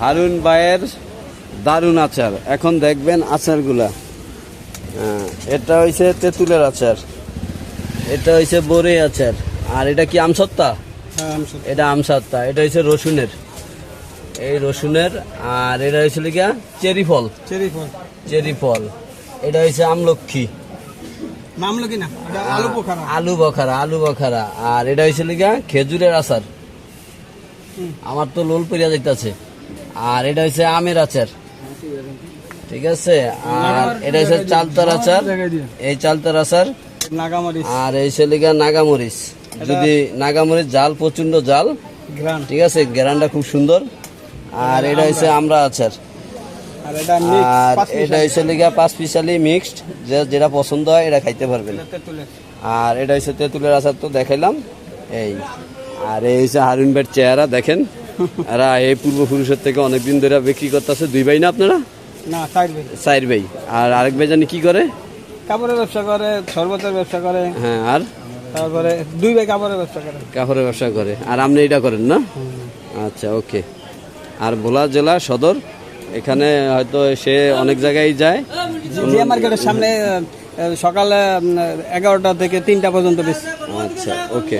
হারুন ভাইয়ের দারুণ আচার। এখন দেখবেন আচারগুলা। হ্যাঁ, এটা হইছে তেঁতুলের আচার। এটা হইছে বরে আচার। আর এটা কি আমসত্তা হ্যাঁ এটা আমসত্তা এটা হইছে রসুনের। এই রসুনের আর এটা হয়েছিল গিয়া চেরি ফল। চেরি ফল। চেরি ফল। এটা হইছে আমলক্ষী। না? আলু পোখারা আলু বখারা আলু বখারা। আর এটা হয়েছিল গিয়া খেজুরের আচার। আমার তো লোল পরিয়া যাইতাছে। আর এটা হচ্ছে আমের আচার। ঠিক আছে? আর এটা হচ্ছে চালতার আচার। এই চালতার আচার। আর এই ছিল গিয়া নাগামরিচ। যদি নাগামরিচ জাল প্রচণ্ড জাল। ঠিক আছে? গ্যারানটা খুব সুন্দর। আর এটা হচ্ছে আমরা। আচার। আর এটা হচ্ছে লিগা পাঁচ পিসালি মিক্সড যেটা পছন্দ হয় এটা খাইতে পারবেন। আর এটা হচ্ছে তেঁতুলের আচার তো দেখাইলাম। এই। আর এই হচ্ছে হারুন ভাইয়ের চেহারা দেখেন এরা এই পূর্বপুরুষের থেকে অনেকদিন ধরে বিক্রি করতেছে। দুই ভাই না আপনারা? না সাইড ভাই। চার ভাই। আর আরেক ভাই জানি কি করে? কাপড়ের ব্যবসা করে শরবতের ব্যবসা করে। হ্যাঁ আর? তারপরে দুই ভাই কাপড়ের ব্যবসা করে। কাপড়ের ব্যবসা করে। আর আপনি এটা করেন না? আচ্ছা ওকে। আর ভোলা জেলা সদর এখানে হয়তো সে অনেক জায়গায় যায়। জিয়া মার্কেটের সামনে সকালে এগারোটা থেকে তিনটা পর্যন্ত বেশি। আচ্ছা ওকে।